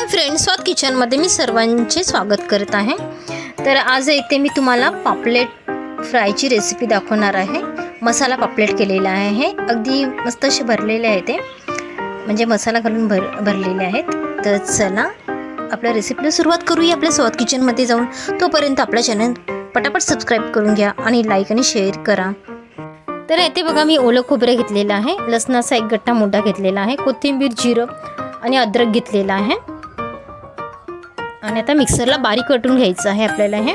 Hi friends स्वाद किचनमध्ये मी सर्वांचे स्वागत करत आहे. तर आज इथे मी तुम्हाला पापलेट फ्रायची रेसिपी दाखवणार आहे. मसाला पापलेट केलेला आहे. अगदी मस्त असे भरलेले आहे ते. म्हणजे मसाला घालून भर भरलेले आहेत. तर चला आपल्या रेसिपीला सुरुवात करूया. आपल्या स्वाद किचनमध्ये जाऊन तोपर्यंत आपला चॅनल पटापट सबस्क्राईब करून घ्या आणि लाईक आणि शेअर करा. तर येथे बघा मी ओलं खोबरं घेतलेलं आहे. लसणाचा एक गट्टा मोठा घेतलेला आहे. कोथिंबीर जिरं आणि अद्रक घेतलेला आहे. आणि आता मिक्सरला बारीक कटून घ्यायचं आहे आपल्याला हे.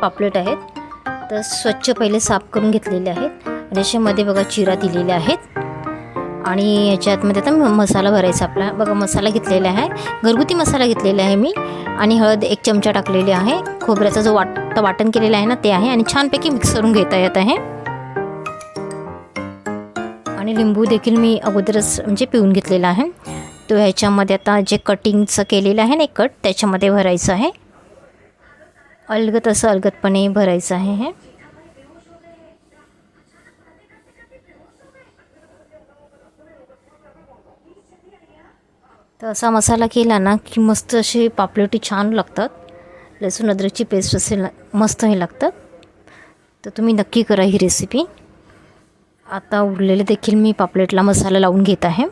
पापलेट आहेत. तर स्वच्छ पहिले साफ करून घेतलेले आहेत. आणि याच्यामध्ये बघा चिरा दिलेल्या आहेत. आणि याच्यातमध्ये आता म- मसाला भरायचा आपला. बघा मसाला घेतलेला आहे. घरगुती मसाला घेतलेला आहे मी. आणि हळद एक चमचा टाकलेली आहे. खोबऱ्याचा जो वाट वाटण केलेला आहे ना ते आहे. आणि छानपैकी मिक्स करून घेता येत आहे. आणि लिंबू देखील मी अगोदरच म्हणजे पिऊन घेतलेला आहे. तो ह्याच्यामध्ये आता जे कटिंगचं केलेलं आहे ना एक कट त्याच्यामध्ये भरायचं आहे. अलगत असं अलगतपणे भरायचं आहे हे. तर असा मसाला केला ना की मस्त असे पापलेटी छान लागतात. लसूण अद्रकची पेस्ट असे मस्त हे लागतात. तर तुम्ही नक्की करा ही रेसिपी आता उरलेले देखील मी पापलेटला मसाला लावून घेत आहे.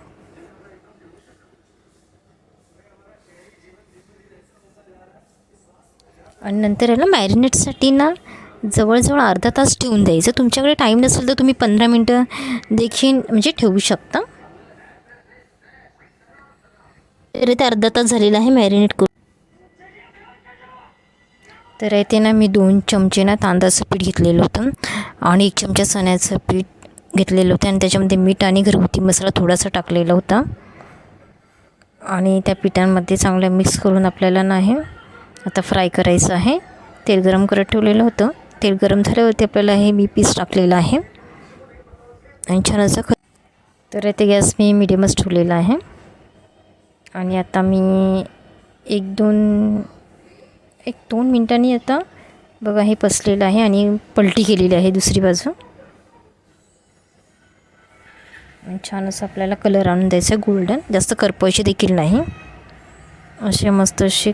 आणि नंतर याला मॅरिनेटसाठी ना जवळजवळ अर्धा तास ठेवून द्यायचं. तुमच्याकडे टाईम नसेल तर तुम्ही पंधरा मिनटं देखील म्हणजे ठेवू शकता. तर ते अर्धा तास झालेला आहे मॅरिनेट करून. तर येते ना मी दोन चमचे ना तांदळाचं पीठ घेतलेलं होतं आणि एक चमचा चण्याचं पीठ घेतलेलं होतं आणि त्याच्यामध्ये मीठ आणि घरगुती मसाला थोडासा टाकलेला होता. आणि त्या पिठांमध्ये चांगलं मिक्स करून आपल्याला नाही आता फ्राय करायचं आहे. तेल गरम करत ठेवलेलं होतं. तेल गरम झाल्यावरती आपल्याला हे मी पीस टाकलेलं आहे. आणि छान असं ख तर ते गॅस मी मिडियमच ठेवलेला आहे. आणि आता मी एक दोन एक दोन मिनटांनी आता बघा हे पसलेलं आहे आणि पलटी केलेली आहे दुसरी बाजू. छान असं आपल्याला कलर आणून द्यायचा आहे गोल्डन जास्त करपवायचे देखील नाही. असे मस्त असे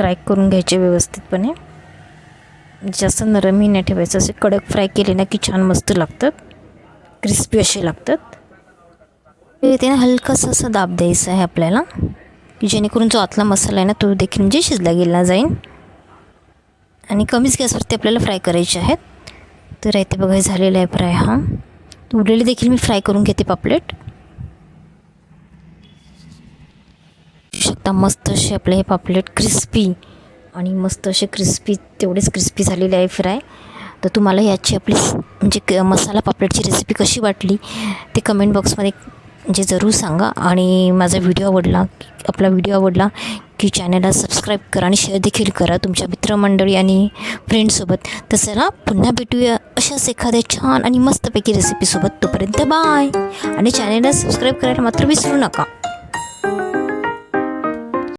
फ्राय करून घ्यायचे व्यवस्थितपणे. जास्त नरमही नाही ठेवायचं. असे कडक फ्राय केले ना की छान मस्त लागतात. क्रिस्पी असे लागतात. ते ना हलकासा असा दाब द्यायचा आहे आपल्याला. की जेणेकरून जो आतला मसाला आहे ना तो देखील म्हणजे शिजला गेला जाईल आणि कमीच गॅसवरती आपल्याला फ्राय करायचे आहेत. तर इथे बघा हे झालेलं आहे फ्राय हा. उरलेले देखील मी फ्राय करून घेते पापलेट. शकता मस्त असे आपले हे पापलेट क्रिस्पी आणि मस्त असे क्रिस्पी तेवढेच क्रिस्पी झालेले आहे फ्राय तर तुम्हाला याची आपली म्हणजे क मसाला पापलेटची रेसिपी कशी वाटली ते कमेंट बॉक्समध्ये म्हणजे जरूर सांगा. आणि माझा व्हिडिओ आवडला आपला व्हिडिओ आवडला की चॅनलला सबस्क्राईब करा आणि शेअर देखील करा तुमच्या मित्रमंडळी आणि फ्रेंडसोबत तर चला पुन्हा भेटूया अशाच एखाद्या छान आणि मस्तपैकी रेसिपीसोबत तोपर्यंत बाय आणि चॅनलला सबस्क्राईब करायला मात्र विसरू नका.